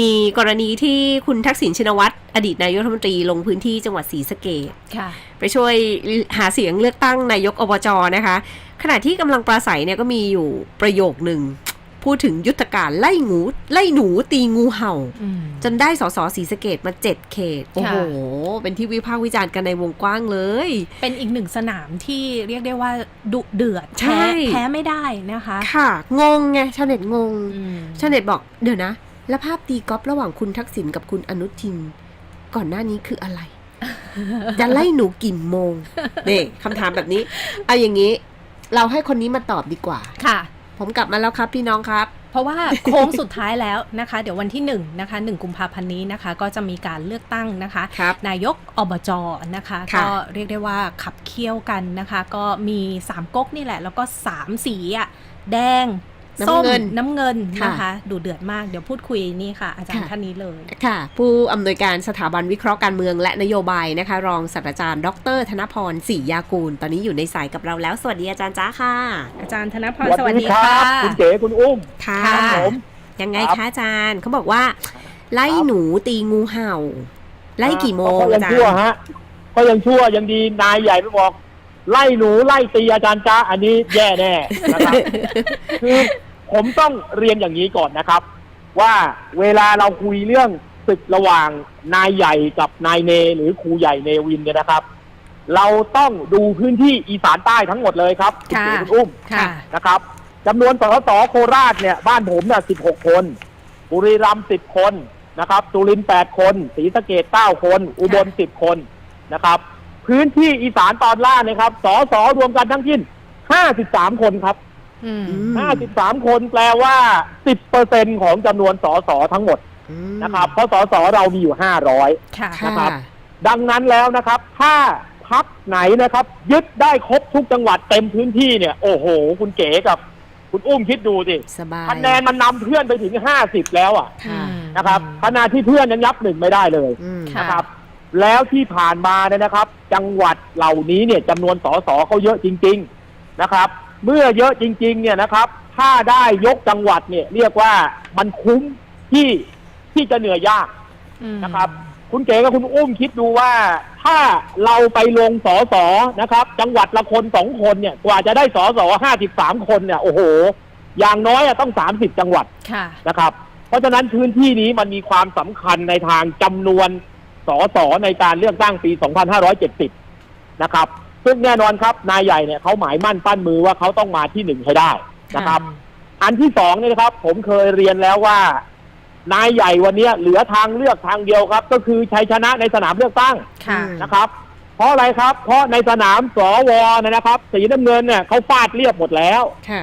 มีกรณีที่คุณทักษิณชินวัตรอดีตนายกรัฐมนตรีลงพื้นที่จังหวัดศรีสะเกษค่ะไปช่วยหาเสียงเลือกตั้งนายกอบจนะคะ ขณะที่กำลังปราศัยเนี่ยก็มีอยู่ประโยคหนึ่ง พูดถึงยุทธการไล่งูไล่หนูตีงูเห่าอืมจนได้สสศรีสะเกดมาเจ็ดเขต โอ้โหค่ะเป็นที่วิพากษ์วิจารณ์กันในวงกว้างเลย เป็นอีกหนึ่งสนามที่เรียกได้ว่าดุเดือดใช่แพ้แพ้ไม่ได้นะคะ ค่ะ งงไงชาวเน็ตงงอืมชาวเน็ตบอกเดี๋ยวนะ แล้วภาพตีกอล์ฟระหว่างคุณทักษิณกับคุณอนุทิน ก่อนหน้านี้คืออะไร จะไล่หนูกี่โมงนี่คำถามแบบนี้ เอาอย่างนี้ เราให้คนนี้มาตอบดีกว่า ค่ะ ผมกลับมาแล้วครับพี่น้องครับเพราะว่าโค้งสุดท้ายแล้วนะคะ เดี๋ยววันที่1นะคะ1กุมภาพันธ์นี้นะคะ ก็จะมีการเลือกตั้งนะคะครับนายกอบจนะคะค่ะก็เรียกได้ว่าขับเคี่ยวกันนะคะ ก็มี3ก๊กนี่แหละ แล้วก็ 3 สีอะแดง ส้มน้ำเงินน้ำเงินค่ะนะคะ ดูเดือดมากเดี๋ยวพูดคุยนี่ค่ะ อาจารย์ค่ะท่านนี้เลยค่ะ ผู้อำนวยการสถาบันวิเคราะห์การเมืองและนโยบายนะคะ รองศาสตราจารย์ ดร ธนพรศรียากูล ตอนนี้อยู่ในสายกับเราแล้ว สวัสดีอาจารย์จ้าค่ะ อาจารย์ธนพรสสวัวัสสดีดีคค่ะรับคุณเก๋คุณอุ้มค่ะค่ะผมยังไงครับคะอาจารย์เขาบอกว่า ไล่หนูตีงูเห่า ไล่กี่โมงก็ยัอาจารชั่วย์ฮะก็ยังชั่วยังดีนายใหญ่ไม่บอกไล่หนูไล่ตีอาจารย์จ้าอันนี้แย่แน่นะครับคือ ผมต้องเรียนอย่างนี้ก่อนนะครับ ว่าเวลาเราคุยเรื่องศึกระหว่างนายใหญ่กับนายเน หรือครูใหญ่เนวินเนี่ยนะครับ เราต้องดูพื้นที่อีสานใต้ทั้งหมดเลยครับคุณค่ะเก๋คุณอุ้มค่ะ นะครับจำนวนสสโคราชเนี่ยบ้านผมเนี่ย16คน บุรีรัมย์10คนนะครับสุรินทร์8คนศรีสะเกด9คน อุบล10คนนะครับ พื้นที่อีสานตอนล่างนะครับสสรวมกันทั้งสิ้น53คนครับ อืมอืม53คนแปลว่า10%ของจำนวนสสทั้งหมดอืมนะครับ เพราะสสเรามีอยู่500ค่ะค่ะนะครับ ดังนั้นแล้วนะครับ ถ้าพักไหนนะครับ ยึดได้ครบทุกจังหวัดเต็มพื้นที่เนี่ย โอ้โห คุณเก๋กับ คุณอุ้มคิดดูสิสบายคะแนนมันนำเพื่อนไปถึงห้าสิบแล้วอะค่ะ นะครับขณะที่เพื่อนยังยับหนึ่งไม่ได้เลย อืม ค่ะ นะครับแล้วที่ผ่านมาเนี่ยนะครับ จังหวัดเหล่านี้เนี่ยจำนวนสสเขาเยอะจริง ๆนะครับ เมื่อเยอะจริง ๆ เนี่ยนะครับ ถ้าได้ยกจังหวัดเนี่ย เรียกว่ามันคุ้มที่ที่จะเหนื่อยยากอืมนะครับ คุณเก๋กับคุณอุ้มคิดดูว่าถ้าเราไปลงสอสอนะครับ จังหวัดละคนสองคนเนี่ย กว่าจะได้สอสอห้าสิบสามคนเนี่ย โอ้โห อย่างน้อยอะต้องสามสิบจังหวัดค่ะนะครับ เพราะฉะนั้นพื้นที่นี้มันมีความสำคัญในทางจำนวนสอสอในการเลือกตั้งปี 2570 นะครับ ซึ่งแน่นอนครับนายใหญ่เนี่ยเขาหมายมั่นปั้นมือว่าเขาต้องมาที่หนึ่งให้ได้นะครับ อันที่สองเนี่ยนะครับ ผมเคยเรียนแล้วว่า นายใหญ่วันนี้เหลือทางเลือกทางเดียวครับ ก็คือชัยชนะในสนามเลือกตั้งค่ะนะครับ เพราะอะไรครับ เพราะในสนามสวเนี่ยนะครับ สีน้ำเงินเนี่ยเขาฟาดเรียบหมดแล้วค่ะ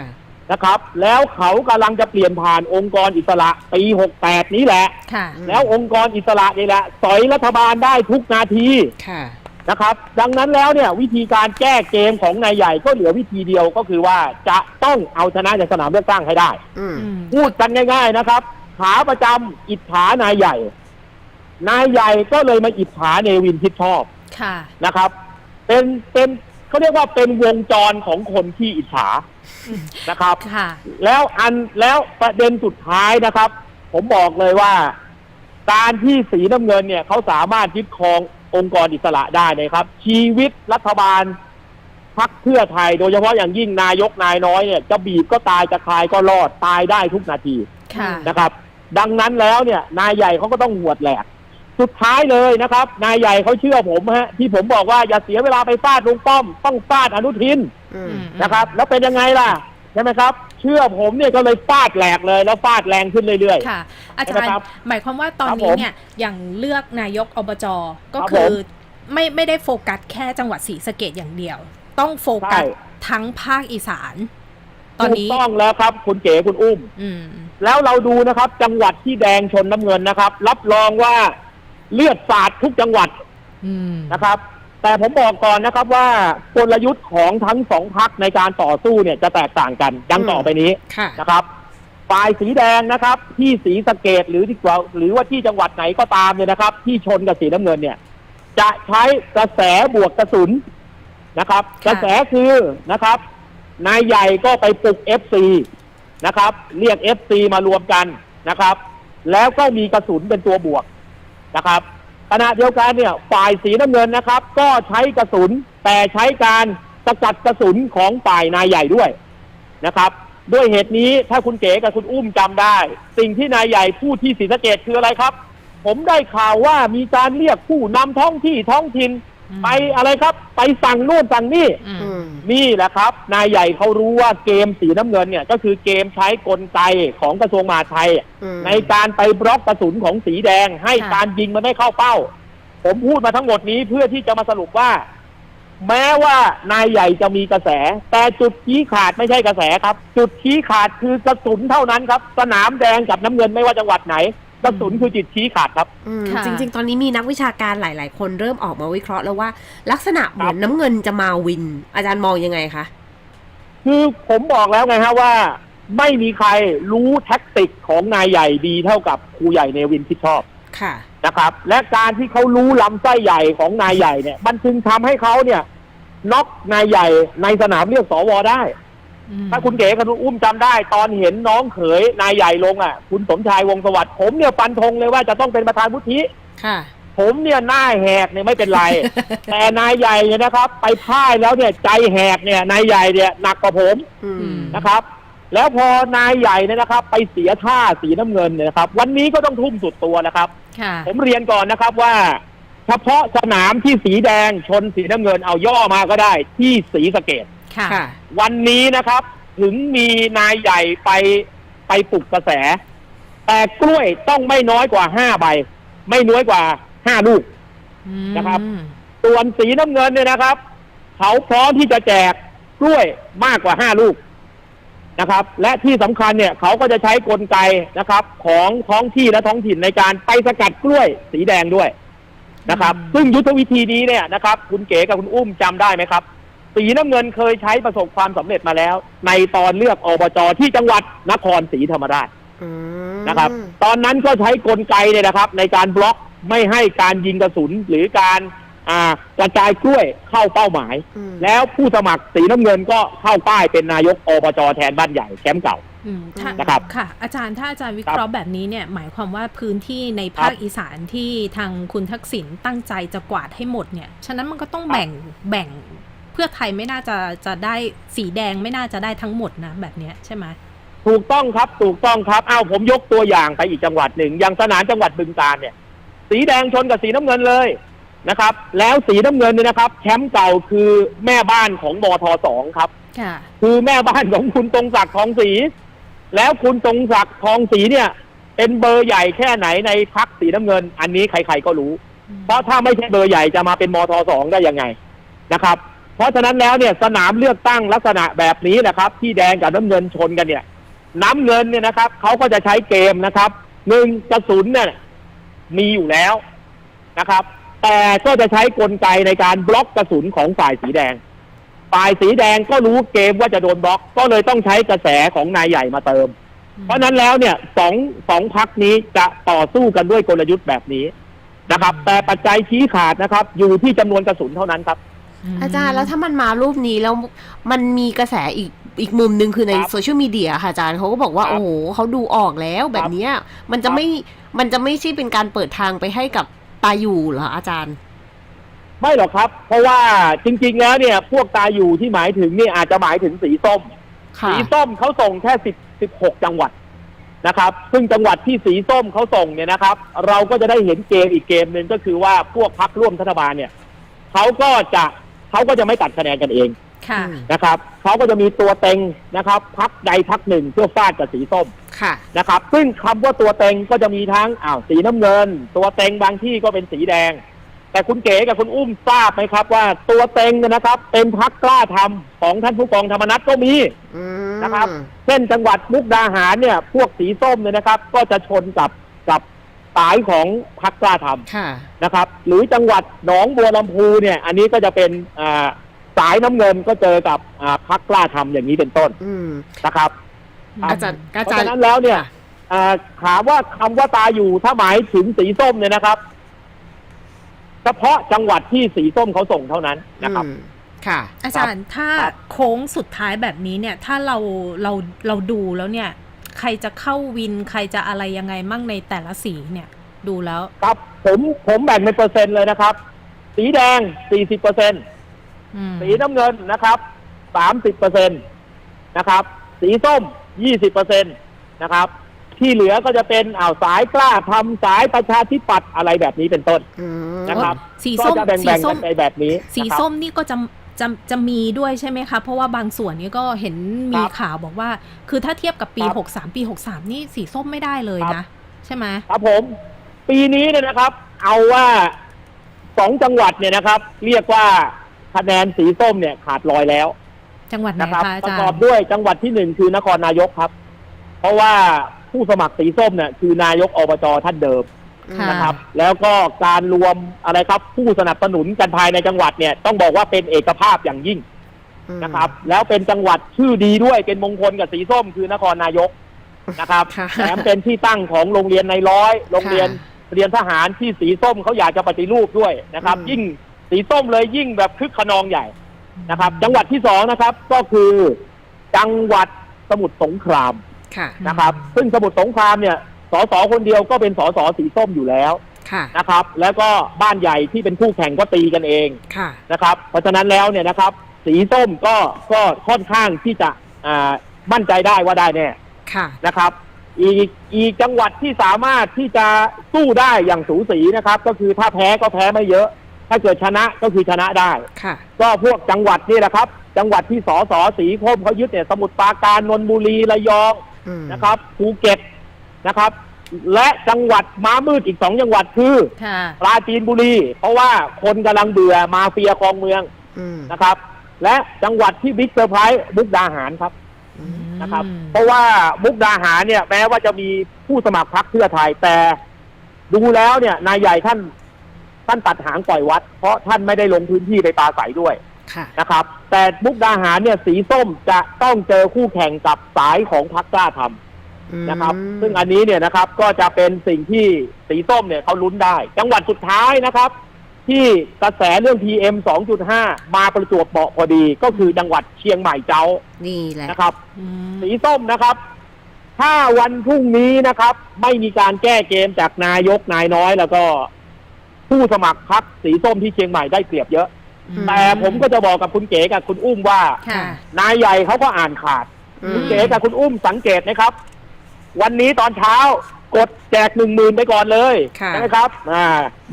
นะครับ แล้วเขากำลังจะเปลี่ยนผ่านองค์กรอิสระปี68นี้แหละค่ะอืมแล้วองค์กรอิสระนี่แหละสอยรัฐบาลได้ทุกนาทีค่ะ นะครับ ดังนั้นแล้วเนี่ยวิธีการแก้เกมของนายใหญ่ก็เหลือวิธีเดียวก็คือว่าจะต้องเอาชนะในสนามเลือกตั้งให้ได้ อืมอืมพูดกันง่าย ๆนะครับ ขาประจำอิจฉานายใหญ่ นายใหญ่ก็เลยมาอิจฉาเนวินทิดชอบค่ะ นะครับ เป็นเป็นเขาเรียกว่าเป็นวงจรของคนที่อิจฉาอืม นะครับ ค่ะ แล้วอันแล้วประเด็นสุดท้ายนะครับ ผมบอกเลยว่า การที่สีน้ำเงินเนี่ยเขาสามารถยึดครอง องค์กรอิสระได้นะครับ ชีวิตรัฐบาลพักเพื่อไทย โดยเฉพาะอย่างยิ่งนายกนายน้อยเนี่ยจะบีบก็ตายจะคลายก็รอดตายได้ทุกนาทีค่ะนะครับ ดังนั้นแล้วเนี่ย นายใหญ่เขาก็ต้องหวดแหลกสุดท้ายเลยนะครับ นายใหญ่เขาเชื่อผมฮะ ที่ผมบอกว่าอย่าเสียเวลาไปฟาดลุงป้อม ต้องฟาดอนุทินอืมนะครับ แล้วเป็นยังไงล่ะใช่ไหมครับ เชื่อผมเนี่ยก็เลยฟาดแหลกเลยแล้วฟาดแรงขึ้นเรื่อยค่ะ อาจารนะย์ครับหมายความว่าตอนครับนี้ผมเนี่ยอย่างเลือกนายกอบจก็ครับคือผมไม่ไม่ได้โฟกัสแค่จังหวัดศรีสะเกดอย่างเดียว ต้องโฟกัสใช่ทั้งภาคอีสานๆตอนถูกนี้ต้องแล้วครับ คุณเก๋คุณอุ้มอืมแล้วเราดูนะครับ จังหวัดที่แดงชนน้ำเงินนะครับ รับรองว่าเลือดสาดทุกจังหวัดอืมนะครับ แต่ผมบอกก่อนนะครับว่ากลยุทธ์ของทั้งสองพักในการต่อสู้เนี่ยจะแตกต่างกัน ดังต่อไปนี้ค่ะนะครับ ฝ่ายสีแดงนะครับ ที่สีสะเกดหรือที่หรือว่าที่จังหวัดไหนก็ตามเนี่ยนะครับ ที่ชนกับสีน้ำเงินเนี่ย จะใช้กระแสบวกกระสุนนะครับค่ะกระแสคือนะครับ นายใหญ่ก็ไปปลุกเอฟซีนะครับ เรียกเอฟซีมารวมกันนะครับ แล้วก็มีกระสุนเป็นตัวบวกนะครับ ขณะเดียวกันเนี่ยฝ่ายสีน้ำเงินนะครับ ก็ใช้กระสุนแต่ใช้การสกัดกระสุนของฝ่ายนายใหญ่ด้วยนะครับ ด้วยเหตุนี้ถ้าคุณเก๋กับคุณอุ้มจำได้ สิ่งที่นายใหญ่พูดที่ศรีสะเกดคืออะไรครับ ผมได้ข่าวว่ามีการเรียกผู้นำท้องที่ท้องถิ่นอืม ไปอะไรครับ ไปสั่งนู่นสั่งนี่อืมอืม นี่แหละครับ นายใหญ่เขารู้ว่าเกมสีน้ำเงินเนี่ย ก็คือเกมใช้กลไกของกระทรวงมหาดไทย อืมในการไปบล็อกกระสุนของสีแดง ให้ค่ะ การยิงมันไม่เข้าเป้า ผมพูดมาทั้งหมดนี้เพื่อที่จะมาสรุปว่า แม้ว่านายใหญ่จะมีกระแส แต่จุดชี้ขาดไม่ใช่กระแสครับ จุดชี้ขาดคือกระสุนเท่านั้นครับ สนามแดงกับน้ำเงินไม่ว่าจังหวัดไหน กระสุนคือจุดชี้ขาดครับ อืมค่ะ จริง ๆ ตอนนี้มีนักวิชาการหลาย ๆ คนเริ่มออกมาวิเคราะห์แล้วว่า ลักษณะเหมือนน้ำเงินจะมาวิน อาจารย์มองยังไงคะ คือผมบอกแล้วไงฮะว่า ไม่มีใครรู้แท็กติกของนายใหญ่ดีเท่ากับครูใหญ่เนวินที่ชอบ ค่ะ นะครับและการที่เขารู้ลำไส้ใหญ่ของนายใหญ่เนี่ย มันจึงทำให้เขาเนี่ยน็อกนายใหญ่ในสนามเลือกสวได้อืม ถ้าคุณเก๋กับคุณอุ้มจำได้ ตอนเห็นน้องเขยนายใหญ่ลงอะ คุณสมชายวงศ์สวัสดิ์ผมเนี่ยฟันธงเลยว่าจะต้องเป็นประธานวุฒิ ค่ะ ผมเนี่ยหน้าแหกเนี่ยไม่เป็นไร แต่นายใหญ่เนี่ยนะครับ ไปพ่ายแล้วเนี่ยใจแหกเนี่ยนายใหญ่เนี่ยหนักกว่าผมอืม นะครับ แล้วพอนายใหญ่เนี่ยนะครับ ไปเสียท่าสีน้ำเงินเนี่ยนะครับ วันนี้ก็ต้องทุ่มสุดตัวนะครับ ค่ะ ผมเรียนก่อนนะครับว่า เฉพาะสนามที่สีแดงชนสีน้ำเงินเอาย่อมาก็ได้ที่สีสะเกด ค่ะค่ะ วันนี้นะครับ ถึงมีนายใหญ่ไปไปปลุกกระแส แต่กล้วยต้องไม่น้อยกว่าห้าใบ ไม่น้อยกว่าห้าลูกนะครับ ส่วนสีน้ำเงินเนี่ยนะครับ เขาพร้อมที่จะแจกกล้วยมากกว่าห้าลูกนะครับ และที่สำคัญเนี่ยเขาก็จะใช้กลไกนะครับ ของท้องที่และท้องถิ่นในการไปสกัดกล้วยสีแดงด้วยนะครับอืมซึ่งยุทธวิธีนี้เนี่ยนะครับ คุณเก๋กับคุณอุ้มจำได้ไหมครับ สีน้ำเงินเคยใช้ประสบความสำเร็จมาแล้ว ในตอนเลือกอบจที่จังหวัดนครศรีธรรมราชอืมนะครับ ตอนนั้นก็ใช้กลไกเนี่ยนะครับ ในการบล็อกไม่ให้การยิงกระสุนหรือการอ่ากระจายกล้วยเข้าเป้าหมาย อืมแล้วผู้สมัครสีน้ำเงินก็เข้าป้ายเป็นนายกอบจแทนบ้านใหญ่แชมป์เก่า อืมถ้านะครับค่ะ อาจารย์ถ้าอาจารย์วิเคราะห์แบบนี้เนี่ย หมายความว่าพื้นที่ในภาคครับอีสานที่ทางคุณทักษิณตั้งใจจะกวาดให้หมดเนี่ย ฉะนั้นมันก็ต้องครับ แบ่งแบ่งเพื่อไทยไม่น่าจะจะได้สีแดงไม่น่าจะได้ทั้งหมดนะแบบเนี้ยใช่ไหมถูกต้องครับถูกต้องครับอ้าวผมยกตัวอย่างไปอีกจังหวัดหนึ่งอย่างสนามจังหวัดบึงกาฬเนี่ย สีแดงชนกับสีน้ำเงินเลยนะครับ แล้วสีน้ำเงินเนี่ยนะครับ แชมป์เก่าคือแม่บ้านของมทสองครับค่ะคือแม่บ้านของคุณตรงศักดิ์ทองศรีแล้วคุณตรงศักดิ์ทองศรีเนี่ย เป็นเบอร์ใหญ่แค่ไหนในพักสีน้ำเงิน อันนี้ใครๆก็รู้ เพราะถ้าไม่ใช่เบอร์ใหญ่จะมาเป็นมทสองได้ยังไงนะครับ เพราะฉะนั้นแล้วเนี่ยสนามเลือกตั้งลักษณะแบบนี้นะครับ ที่แดงกับน้ำเงินชนกันเนี่ย น้ำเงินเนี่ยนะครับเขาก็จะใช้เกมนะครับหนึ่งกระสุนเนี่ยมีอยู่แล้วนะครับ แต่ก็จะใช้กลไกในการบล็อกกระสุนของฝ่ายสีแดง ฝ่ายสีแดงก็รู้เกมว่าจะโดนบล็อก ก็เลยต้องใช้กระแสของนายใหญ่มาเติม เพราะฉะนั้นแล้วเนี่ยสองสองพักนี้จะต่อสู้กันด้วยกลยุทธ์แบบนี้นะครับ แต่ปัจจัยชี้ขาดนะครับ อยู่ที่จำนวนกระสุนเท่านั้นครับ อาจารย์แล้วถ้ามันมารูปนี้แล้วมันมีกระแสอีกอีกมุมหนึ่งคือในครับโซเชียลมีเดียค่ะอาจารย์เขาก็บอกว่าครับโอ้โหเขาดูออกแล้วแบบเนี้ยมันจะครับไม่มันจะไม่ใช่เป็นการเปิดทางไปให้กับตาอยู่เหรออาจารย์ ไม่หรอกครับ เพราะว่าจริง ๆ แล้วเนี่ย พวกตาอยู่ที่หมายถึงนี่อาจจะหมายถึงสีส้มค่ะสีส้มเขาส่งแค่สิบสิบหกจังหวัดนะครับ ซึ่งจังหวัดที่สีส้มเขาส่งเนี่ยนะครับ เราก็จะได้เห็นเกมอีกเกมหนึ่งก็คือว่าพวกพักร่วมรัฐบาลเนี่ยเขาก็จะ เขาก็จะไม่ตัดคะแนนกันเองค่ะอืมนะครับเขาก็จะมีตัวเต็งนะครับพักใดพักหนึ่งเพื่อฟาดกับสีส้มค่ะ นะครับ ซึ่งคำว่าตัวเต็งก็จะมีทั้งอ้าวสีน้ำเงิน ตัวเต็งบางที่ก็เป็นสีแดง แต่คุณเก๋กับคุณอุ้มทราบไหมครับ ว่าตัวเต็งเนี่ยนะครับ เป็นพักกล้าทำของท่านผู้กองธรรมนัฐก็มี อืม นะครับ เช่นจังหวัดมุกดาหารเนี่ย พวกสีส้มเนี่ยนะครับ ก็จะชนกับกับ สายของพักกล้าทำค่ะนะครับ หรือจังหวัดหนองบัวลำพูเนี่ย อันนี้ก็จะเป็นอ่าสายน้ำเงินก็เจอกับอ่าพักกล้าทำอย่างนี้เป็นต้นอืมนะครับอาจารย์เพอาราะจารฉะย์นั้นแล้วเนี่ยอ่าถามว่าคำว่าตาอยู่ถ้าหมายถึงสีส้มเนี่ยนะครับ เฉพาะจังหวัดที่สีส้มเขาส่งเท่านั้นนะครับอืมค่ะ อาจารย์ถ้าครับโค้งสุดท้ายแบบนี้เนี่ย ถ้าเราเราเราดูแล้วเนี่ย ใครจะเข้าวินใครจะอะไรยังไงมั่งในแต่ละสีเนี่ยดูแล้ว ครับ ผมผมแบ่งเป็นเปอร์เซ็นต์เลยนะครับ สีแดง40เปอร์เซ็นต์อืมสีน้ำเงินนะครับ30เปอร์เซ็นต์นะครับ สีส้ม20เปอร์เซ็นต์นะครับ ที่เหลือก็จะเป็นอ่าวสายกล้าทำสายประชาธิปัตย์อะไรแบบนี้เป็นต้นอืมนะครับ สีก็ส้มจะแบ่งสีแบ่งส้กัมนในแบบนี้สีนะครับ ส้มนี่ก็จะ จะจะมีด้วยใช่ไหมคะ เพราะว่าบางส่วนนี้ก็เห็นมีครับข่าวบอกว่า คือถ้าเทียบกับปีครับ63 ปี 63 นี่สีส้มไม่ได้เลยครันะบใช่ไหมครับผม ปีนี้เนี่ยนะครับ เอาว่าสองจังหวัดเนี่ยนะครับ เรียกว่าคะแนนสีส้มเนี่ยขาดลอยแล้ว จังหวัดไหนนะครับคะอาประจารกอบย์ด้วยจังหวัดที่หนึ่งคือนครนายกครับ เพราะว่าผู้สมัครสีส้มเนี่ยคือนายกอบจท่านเดิม ค่ะ นะครับ แล้วก็การรวมอะไรครับ ผู้สนับสนุนกันภายในจังหวัดเนี่ยต้องบอกว่าเป็นเอกภาพอย่างยิ่งอืมนะครับ แล้วเป็นจังหวัดชื่อดีด้วยเป็นมงคลกับสีส้มคือนครนายกนะครับค่ะแถมเป็นที่ตั้งของโรงเรียนในร้อยโรงเรียนเรียนทหารที่สีส้มเขาอยากจะปฏิรูปด้วยนะครับ อืม ยิ่งสีส้มเลยยิ่งแบบคึกขนองใหญ่นะครับ จังหวัดที่สองนะครับ ก็คือจังหวัดสมุทรสงคราม ค่ะ นะครับ ซึ่งสมุทรสงครามเนี่ย สสคนเดียวก็เป็นสสสีส้มอยู่แล้วค่ะนะครับ แล้วก็บ้านใหญ่ที่เป็นคู่แข่งก็ตีกันเองค่ะนะครับ เพราะฉะนั้นแล้วเนี่ยนะครับ สีส้มก็ก็ค่อนข้างที่จะอ่ามั่นใจได้ว่าได้แน่ค่ะนะครับ อีกอีกจังหวัดที่สามารถที่จะสู้ได้อย่างสูสีนะครับ ก็คือถ้าแพ้ก็แพ้ไม่เยอะ ถ้าเกิดชนะก็คือชนะได้ค่ะ ก็พวกจังหวัดนี่แหละครับ จังหวัดที่สอสอสีส้มเขายึดเนี่ยสมุทรปราการนนทบุรีระยองอืมนะครับภูเก็ต นะครับ และจังหวัดม้ามืดอีกสองจังหวัดคือค่ะ ปราจีนบุรี เพราะว่าคนกำลังเบื่อมาเฟียคลองเมืองอืมนะครับ และจังหวัดที่บิ๊กเซอร์ไพรส์มุกดาหารครับ อืม นะครับเพราะว่ามุกดาหารเนี่ยแม้ว่าจะมีผู้สมัครพรรคเพื่อไทยแต่ดูแล้วเนี่ยนายใหญ่ท่านท่านตัดหางปล่อยวัด เพราะท่านไม่ได้ลงพื้นที่ไปปราศัยด้วยค่ะ นะครับ แต่มุกดาหารเนี่ยสีส้มจะต้องเจอคู่แข่งกับสายของพรรคกล้าทำ นะครับอืมซึ่งอันนี้เนี่ยนะครับก็จะเป็นสิ่งที่สีส้มเนี่ยเขาลุ้นได้ จังหวัดสุดท้ายนะครับ ที่กระแสเรื่อง PM 2.5 มาประจวบเหมาะพอดีก็คือจังหวัดเชียงใหม่เจ้านี่แหละนะครับอืมสีส้มนะครับ ถ้าวันพรุ่งนี้นะครับ ไม่มีการแก้เกมจากนายกนายน้อยแล้วก็ผู้สมัครพรรคสีส้มที่เชียงใหม่ได้เปรียบเยอะอืมแต่ผมก็จะบอกกับคุณเก๋กับคุณอุ้มว่าค่ะนายใหญ่เขาก็อ่านขาดอืมคุณเก๋กับคุณอุ้มสังเกตนะครับ วันนี้ตอนเช้ากดแจกหนึ่งหมื่นไปก่อนเลยค่ะ ใช่ไหมครับอ่า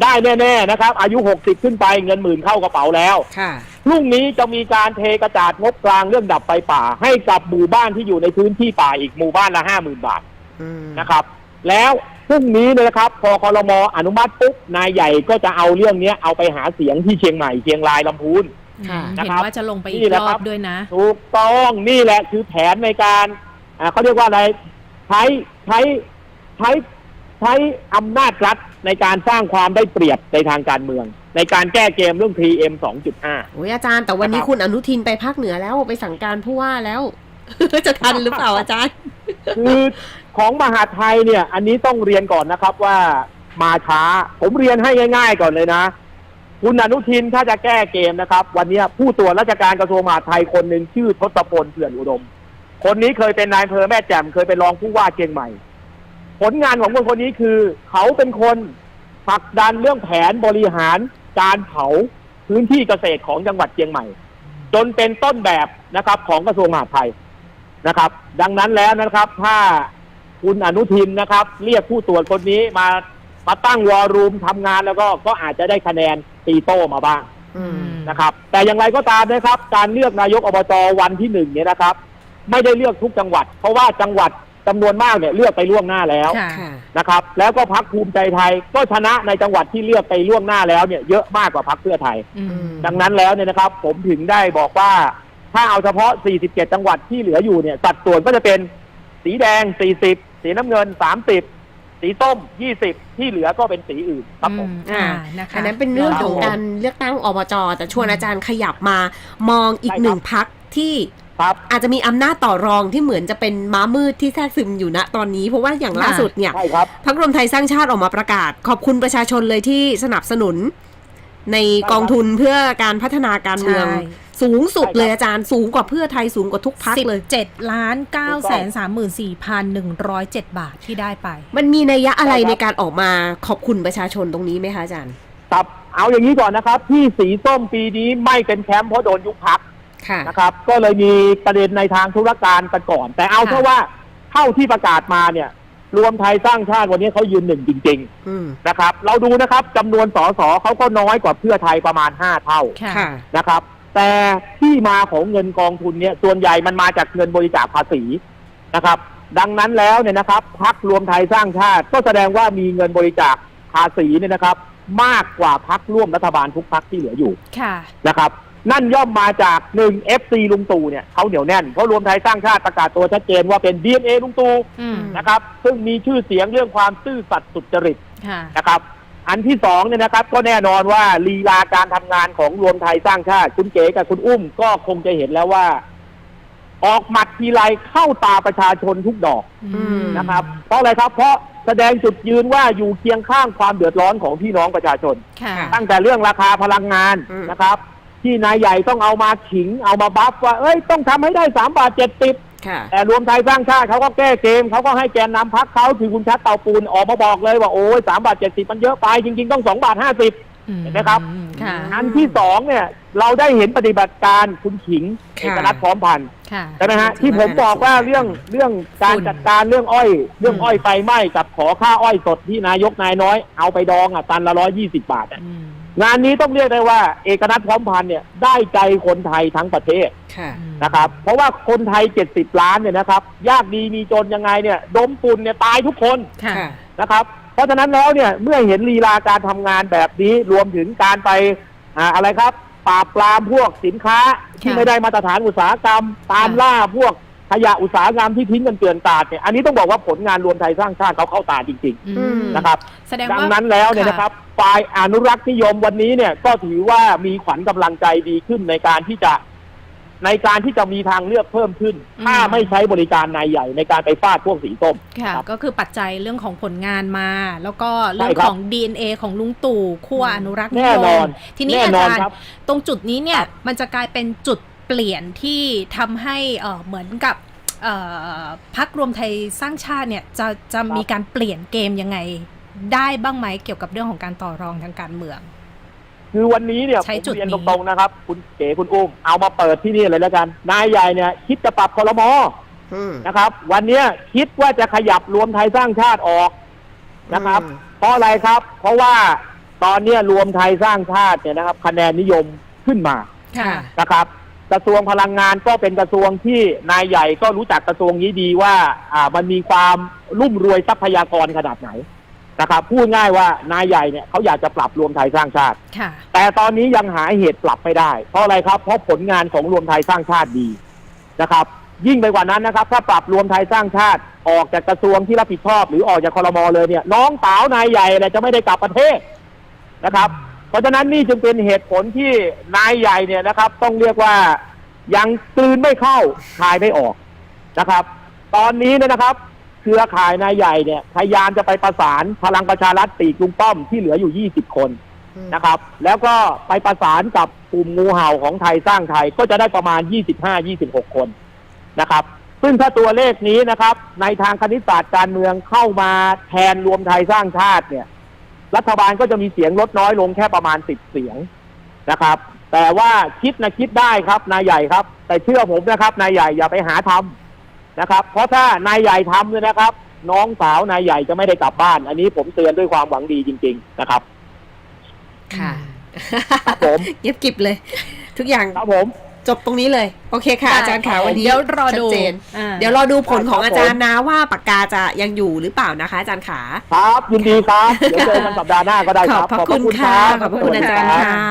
ได้แน่ ๆ นะครับ อายุหกสิบขึ้นไปเงินหมื่นเข้ากระเป๋าแล้ว ค่ะ พรุ่งนี้จะมีการเทกระจาดงบกลางเรื่องดับไฟป่า ให้กับหมู่บ้านที่อยู่ในพื้นที่ป่าอีกหมู่บ้านละห้าหมื่นบาทอืมนะครับ แล้วพรุ่งนี้เนยนะครับพอคอรมออนุมัติปุ๊บนายใหญ่ก็จะเอาเรื่องเนี้ยเอาไปหาเสียงที่เชียงใหม่เชียงรายลำพูน ค่ะเห็นนะครับว่าจะลงไปอีนี่กแหละรอครับ บด้วยนะ ถูกต้องนี่แหละคือแผนในการอ่าเขาเรียกว่าอะไร ใช้ใช้ใช้ใช้อำนาจรัฐในการสร้างความได้เปรียบในทางการเมือง ในการแก้เกมเรื่อง PM 2.5 โอ้ยอาจารย์แต่วันนี้นะครับคุณอนุทินไปภาคเหนือแล้วไปสั่งการผู้ว่าแล้ว จะทันหรือเปล่าอาจารย์ คือของมหาดไทยเนี่ย อันนี้ต้องเรียนก่อนนะครับว่ามาช้า ผมเรียนให้ง่าย ๆ ก่อนเลยนะ คุณอนุทินถ้าจะแก้เกมนะครับ วันนี้ผู้ตรวจราชการกระทรวงมหาดไทยคนหนึ่งชื่อทศพลเถื่อนอุดม คนนี้เคยเป็นนายอำเภอแม่แจ่มเคยเป็นรองผู้ว่าเชียงใหม่ ผลงานของคนคนนี้คือ เขาเป็นคนผลักดันเรื่องแผนบริหารการเผาพื้นที่เกษตรของจังหวัดเชียงใหม่ จนเป็นต้นแบบนะครับ ของกระทรวงมหาดไทยนะครับ ดังนั้นแล้วนะครับ ถ้าคุณอนุทินนะครับ เรียกผู้ตรวจคนนี้มามาตั้งวอลลุ่มทำงานแล้วก็ก็อาจจะได้คะแนนตีโต้มาบ้างอืมนะครับ แต่อย่างไรก็ตามนะครับ การเลือกนายกอบจวันที่หนึ่งเนี่ยนะครับ ไม่ได้เลือกทุกจังหวัด เพราะว่าจังหวัดจำนวนมากเนี่ยเลือกไปล่วงหน้าแล้วค่ะค่ะนะครับ แล้วก็พักภูมิใจไทยก็ชนะในจังหวัดที่เลือกไปล่วงหน้าแล้วเนี่ยเยอะมากกว่าพักเพื่อไทยอืมดังนั้นแล้วเนี่ยนะครับ ผมถึงได้บอกว่า ถ้าเอาเฉพาะ 47 จังหวัดที่เหลืออยู่เนี่ยสัดส่วนก็จะเป็นสีแดง 40 สีน้ำเงิน 30สีส้ม 20 ที่เหลือก็เป็นสีอื่นครับผมอือ่านะคะอันนั้นเป็นเรื่องของครับการเลือกตั้งอบจ แต่ชวนอาจารย์ขยับมามองอีกใช่ครับหนึ่งพักที่ ครับอาจจะมีอำนาจต่อรองที่เหมือนจะเป็นม้ามืดที่แทรกซึมอยู่ณตอนนี้ เพราะว่าอย่างล่าสุดเนี่ยใช่ครับพักรวมไทยสร้างชาติออกมาประกาศ ขอบคุณประชาชนเลยที่สนับสนุน ในใช่ครับกองทุนเพื่อการพัฒนาการเมืองใช่สูงสุดใช่ครับเลยอาจารย์สูงกว่าเพื่อไทยสูงกว่าทุกพักสิบเลยเจ็ดล้านเก้าถูกแสต้นองสามหมื่นสี่พันหนึ่งร้อยเจ็ดบาทที่ได้ไป มันมีนัยยะอะไรใช่ครับในการออกมาขอบคุณประชาชนตรงนี้ไหมคะอาจารย์ครับเอาอย่างนี้ก่อนนะครับ ที่สีส้มปีนี้ไม่เป็นแชมป์เพราะโดนยุบพัก ค่ะ นะครับ ก็เลยมีประเด็นในทางธุรการกันก่อน แต่เอาค่ะแค่ว่าเท่าที่ประกาศมาเนี่ย รวมไทยสร้างชาติวันนี้เขายืนหนึ่งจริง อืมๆ นะครับ เราดูนะครับจำนวนสสเขาก็น้อยกว่าเพื่อไทยประมาณห้าเท่า ค่ะ ค่ะ นะครับ แต่ที่มาของเงินกองทุนเนี่ยส่วนใหญ่มันมาจากเงินบริจาคภาษีนะครับ ดังนั้นแล้วเนี่ยนะครับพักรวมไทยสร้างชาติ ก็แสดงว่ามีเงินบริจาคภาษีเนี่ยนะครับ มากกว่าพักร่วมรัฐบาลทุกพักที่เหลืออยู่ค่ะ นะครับ นั่นย่อมมาจากหนึ่ง FC ลุงตู่เนี่ยเขาเหนียวแน่น เพราะรวมไทยสร้างชาติประกาศตัวชัดเจนว่าเป็น DNA ลุงตู่อืมนะครับ ซึ่งมีชื่อเสียงเรื่องความซื่อสัตย์สุจริตค่ะนะครับ อันที่สองเนี่ยนะครับ ก็แน่นอนว่าลีลาการทำงานของรวมไทยสร้างชาติ คุณเก๋กับคุณอุ้มก็คงจะเห็นแล้วว่า ออกหมัดทีไรเข้าตาประชาชนทุกดอกอืมนะครับ เพราะอะไรครับ เพราะแสดงจุดยืนว่าอยู่เคียงข้างความเดือดร้อนของพี่น้องประชาชนค่ะตั้งแต่เรื่องราคาพลังงานอืมนะครับ ที่นายใหญ่ต้องเอามาขิงเอามาบัฟว่า เอ้ยต้องทำให้ได้สามบาทเจ็ดสิบค่ะ แต่รวมไทยสร้างชาติเขาก็แก้เกมเขาก็ให้แกนนำพักเขาคือคุณชัดเตาปูนออกมาบอกเลยว่าโอ้ยสามบาทเจ็ดสิบมันเยอะไป จริง ๆ ต้องสองบาทห้าสิบเห็นไหมครับค่ะอันที่สองเนี่ยเราได้เห็นปฏิบัติการคุณขิงค่ะเอกนัทพร้อมพันธ์ค่ะใช่ไหมฮะถือที่ผมว่าบอกว่าเรื่องเรื่องการฝุ่นจัดการเรื่องอ้อย เรื่องอืมอ้อยไฟไหม้กับขอค่าอ้อยสดที่นายกนายน้อยเอาไปดองอะตันละร้อยยี่สิบาทอะอืม งานนี้ต้องเรียกได้ว่า เอกนัทพร้อมพันธ์เนี่ยได้ใจคนไทยทั้งประเทศค่ะ นะครับ เพราะว่าคนไทยเจ็ดสิบล้านเนี่ยนะครับ ยากดีมีจนยังไงเนี่ย ดมฝุ่นเนี่ยตายทุกคนค่ะค่ะ นะครับ เพราะฉะนั้นแล้วเนี่ยเมื่อเห็นลีลาการทำงานแบบนี้รวมถึงการไปอ่าอะไรครับ ปราบปรามพวกสินค้าที่ค่ะไม่ได้มาตรฐานอุตสาหกรรม ตามค่ะ ล่าพวก ขยะอุตสาหกรรมที่ทิ้งกันเกลื่อนกลาดเนี่ยอันนี้ต้องบอกว่าผลงานรวมไทยสร้างชาติเขาเข้าตาจริง อืมๆ นะครับ แสดงดังว่านั้นแล้วเนี่ยนะครับฝ่ายอนุรักษ์นิยมวันนี้เนี่ยก็ถือว่ามีขวัญกำลังใจดีขึ้นในการที่จะ ในการที่จะมีทางเลือกเพิ่มขึ้นถ้าไม่ใช้บริการนายใหญ่ในการไปฟาดพวกสีส้ม ค่ะครับก็คือปัจจัยเรื่องของผลงานมา แล้วก็เรื่องใช่ครับของ DNA ของลุงตู่ขั้วอนุรักษ์นิแน่ยนอมนทีนี้แน่อานอนจารย์ครับ ตรงจุดนี้เนี่ยครับมันจะกลายเป็นจุด เปลี่ยนที่ทำให้เอ่อเหมือนกับเอ่อพักรวมไทยสร้างชาติเนี่ยจะจะมีการเปลี่ยนเกมยังไงได้บ้างไหมเกี่ยวกับเรื่องของการต่อรองทางการเมือง คือวันนี้เนี่ยผใช้มจุดเรียนนี้ตรงๆนะครับ คุณเก๋คุณอุ้มเอามาเปิดที่นี่เลยแล้วกัน นายใหญ่เนี่ย คิดจะปรับคอรมออืมนะครับ วันเนี้ยคิดว่าจะขยับรวมไทยสร้างชาติออกนะครับอืมเพราะอะไรครับ เพราะว่าตอนเนี้ยรวมไทยสร้างชาติเนี่ยนะครับ คะแนนนิยมขึ้นมาค่ะนะครับ กระทรวงพลังงานก็เป็นกระทรวงที่นายใหญ่ก็รู้จักกระทรวงนี้ดีว่าอ่ามันมีความรุ่มรวยทรัพยากรขนาดไหนนะครับพูดง่ายว่านายใหญ่เนี่ยเขาอยากจะปรับรวมไทยสร้างชาติ ค่ะ แต่ตอนนี้ยังหาเหตุปรับไม่ได้ เพราะอะไรครับ เพราะผลงานของรวมไทยสร้างชาติดีนะครับ ยิ่งไปกว่านั้นนะครับ ถ้าปรับรวมไทยสร้างชาติออกจากกระทรวงที่รับผิดชอบ หรือออกจากคอรมอเลยเนี่ย น้องสาวนายใหญ่เนี่ยจะไม่ได้กลับประเทศนะครับเพ ราะฉะนั้นนี่จึงเป็นเหตุผลที่นายใหญ่เนี่ยนะครับ ต้องเรียกว่ายังกลืนไม่เข้าคายไม่ออกนะครับ ตอนนี้เนี่ยนะครับ เครือข่ายนายใหญ่เนี่ยพยายามจะไปประสานพลังประชารัฐปีกลุงป้อมที่เหลืออยู่ 20 คนนะครับ แล้วก็ไปประสานกับกลุ่มงูเห่าของไทยสร้างไทยก็จะได้ประมาณ 25-26 คนนะครับ ซึ่งถ้าตัวเลขนี้นะครับ ในทางคณิตศาสตร์การเมืองเข้ามาแทนรวมไทยสร้างชาติเนี่ย รัฐบาลก็จะมีเสียงลดน้อยลงแค่ประมาณ10เสียงนะครับ แต่ว่าคิดนะคิดได้ครับนายใหญ่ครับ แต่เชื่อผมนะครับนายใหญ่อย่าไปหาทำนะครับ เพราะถ้านายใหญ่ทำเนี่ยนะครับ น้องสาวนายใหญ่จะไม่ได้กลับบ้าน อันนี้ผมเตือนด้วยความหวังดีจริง ๆ นะครับ ค่ะครับผมเงียบกริบเลย ทุกอย่างครับผม จบตรงนี้เลย โอเคค่ะได้อาจารย์ขาวันนี้เดี๋ยวรอดูชัดเจนอ่าเดี๋ยวรอดูผลของครับอาจารย์นะว่าปากกาจะยังอยู่หรือเปล่านะคะ อาจารย์ขาครับยินดีครับเดี๋ยวเจอกันสัปดาห์หน้าก็ได้ขคอรับบพระคุณค่ะขอบพระคุณอาจารย์รับค่ะ